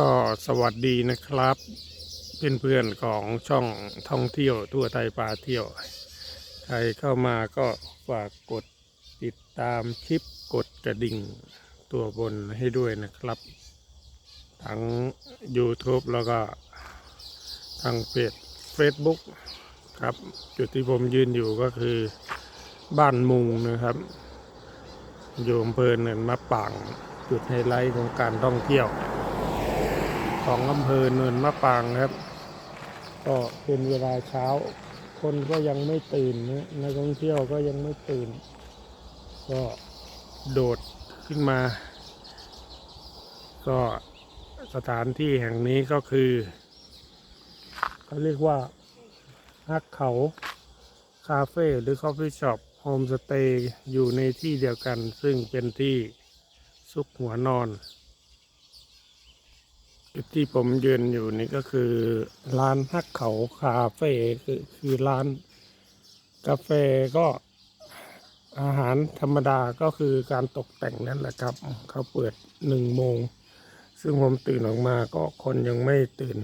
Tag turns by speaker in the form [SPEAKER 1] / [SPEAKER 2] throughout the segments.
[SPEAKER 1] ก็สวัสดีนะครับ เพื่อนๆของช่องท่องเที่ยวทั่วไทยปาเที่ยว ใครเข้ามาก็ฝากกดติดตามคลิปกดกระดิ่งตัวบนให้ด้วยนะครับ ทั้ง YouTube แล้วก็ทางเพจ Facebook ครับจุดที่ผมยืนอยู่ก็คือบ้านมุงนะครับ อยู่อำเภอเนินมะปางจุดไฮไลท์ของการท่องเที่ยว ของอำเภอเนินมะปางครับ ก็เป็นเวลาเช้า คนก็ยังไม่ตื่นนะนักท่องเที่ยวก็ยังไม่ตื่น ก็โดดขึ้นมา ก็สถานที่แห่งนี้ก็คือเขาเรียกว่าฮักเขาคาเฟ่หรือคอฟฟี่ช็อปโฮมสเตย์อยู่ในที่เดียวกัน ซึ่งเป็นที่ซุกหัวนอน ที่ผมยืนอยู่นี่ก็คือ ร้านฮักเขาคาเฟ่คือคือร้านกาแฟก็อาหารธรรมดาก็คือการตกแต่งนั่นแหละครับ เขาเปิดหนึ่งโมง ซึ่งผมตื่นออกมาก็คนยังไม่ตื่น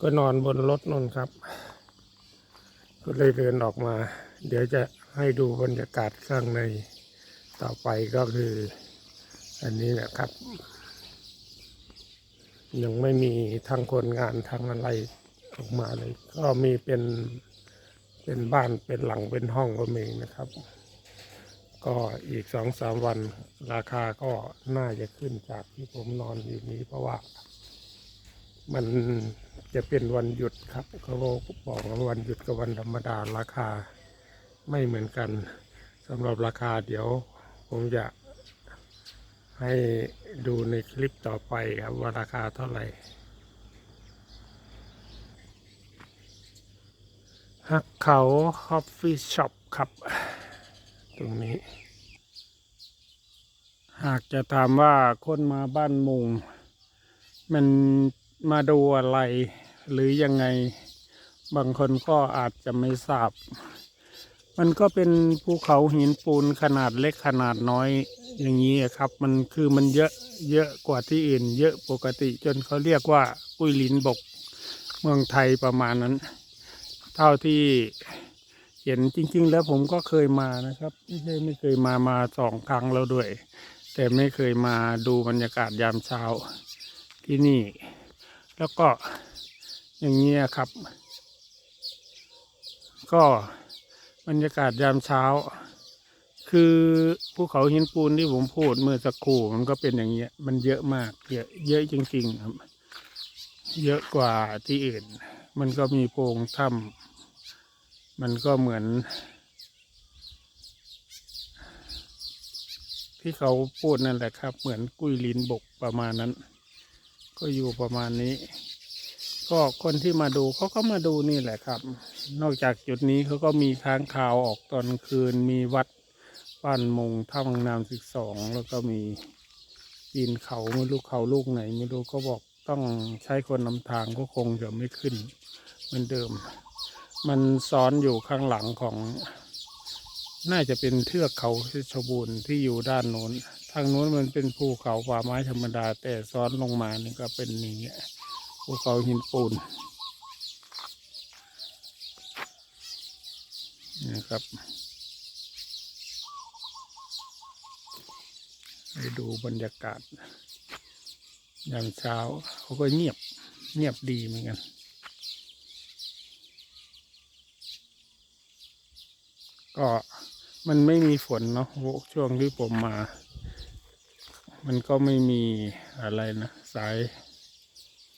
[SPEAKER 1] ก็นอนบนรถนนครับก็เลยเดินออกมา เดี๋ยวจะให้ดูบรรยากาศข้างในต่อไปก็คือ อันนี้แหละครับ ยังไม่มีทางคนงานทางอะไรออกมาเลย ก็มีเป็นเป็นบ้านเป็นหลังเป็นห้องก็มีนะครับ ก็อีกสองสามวันราคาก็น่าจะขึ้นจากที่ผมนอนอยู่นี้ เพราะว่า มันจะเป็นวันหยุดครับเขาบอกว่าวันหยุดกับวันธรรมดาราคาไม่เหมือนกันสำหรับราคาเดี๋ยวผมจะ ให้ดูในคลิปต่อไปครับว่าราคาเท่าไหร่ฮักเขาคอฟฟี่ช็อปครับ ตรงนี้ หากจะถามว่าคนมาบ้านมุง มันมาดูอะไรหรือยังไง บางคนก็อาจจะไม่ทราบ มันก็เป็นภูเขาหินปูนขนาดเล็กขนาดน้อยอย่างนี้ครับ มันคือมันเยอะเยอะกว่าที่อื่น เยอะปกติจนเขาเรียกว่ากุ้ยลินบกเมืองไทยประมาณนั้น เท่าที่เห็นจริง ๆ แล้วผมก็เคยมานะครับ ไม่ใช่ไม่เคยมามาสองครั้งแล้วด้วย แต่ไม่เคยมาดูบรรยากาศยามเช้าที่นี่ แล้วก็อย่างนี้ครับ ก็ บรรยากาศยามเช้า คือภูเขาหินปูนที่ผมพูดเมื่อสักครู่มันก็เป็นอย่างเงี้ย มันเยอะมากเยอะเยอะจริงๆครับ เยอะกว่าที่อื่น มันก็มีโพรงถ้ำมันก็เหมือน ที่เขาพูดนั่นแหละครับ เหมือนกุ้ยลินบกประมาณนั้น ก็อยู่ประมาณนี้ ก็คนที่มาดูเขาก็มาดูนี่แหละครับ นอกจากจุดนี้เขาก็มีค้างคาวออกตอนคืน มีวัดบ้านมงท่าวังนามสิบสองแล้วก็มีปีนเขาไม่รู้เขาลูกไหน ไม่รู้ก็บอกต้องใช้คนนำทางก็คงจะไม่ขึ้นเหมือนเดิม มันซ้อนอยู่ข้างหลังของ น่าจะเป็นเทือกเขาเพชรบูรณ์ที่อยู่ด้านโน้น ทางโน้นมันเป็นภูเขาป่าไม้ธรรมดา แต่ซ้อนลงมานี่ก็เป็นอย่างเงี้ย ภูเขาหินปูนนะครับไปดูบรรยากาศยามเช้าเขาก็เงียบเงียบดีเหมือนกันก็มันไม่มีฝนเนาะช่วงที่ผมมา มันก็ไม่มีอะไรนะ สาย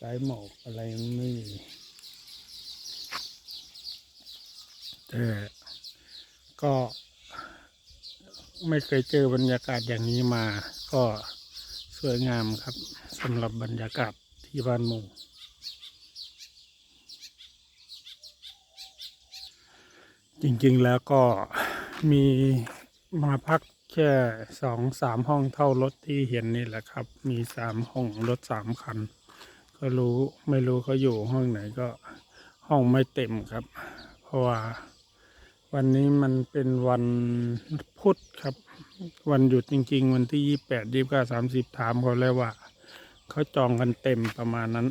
[SPEAKER 1] สายหมอกอะไรมันไม่มีแต่ก็ไม่เคยเจอบรรยากาศอย่างนี้มา ก็สวยงามครับสำหรับบรรยากาศที่บ้านมุงจริงๆแล้วก็มีมาพักแค่สองสามห้องเท่ารถที่เห็นนี่แหละครับ มีสามห้องรถสามคัน ก็รู้ไม่รู้เขาอยู่ห้องไหนก็ห้องไม่เต็มครับ เพราะว่าวันนี้มันเป็นวันพุธครับ วันหยุดจริง ๆ วันที่ยี่แปดยี่เก้าสามสิบถามเขาแล้วว่า เขาจองกันเต็มประมาณนั้น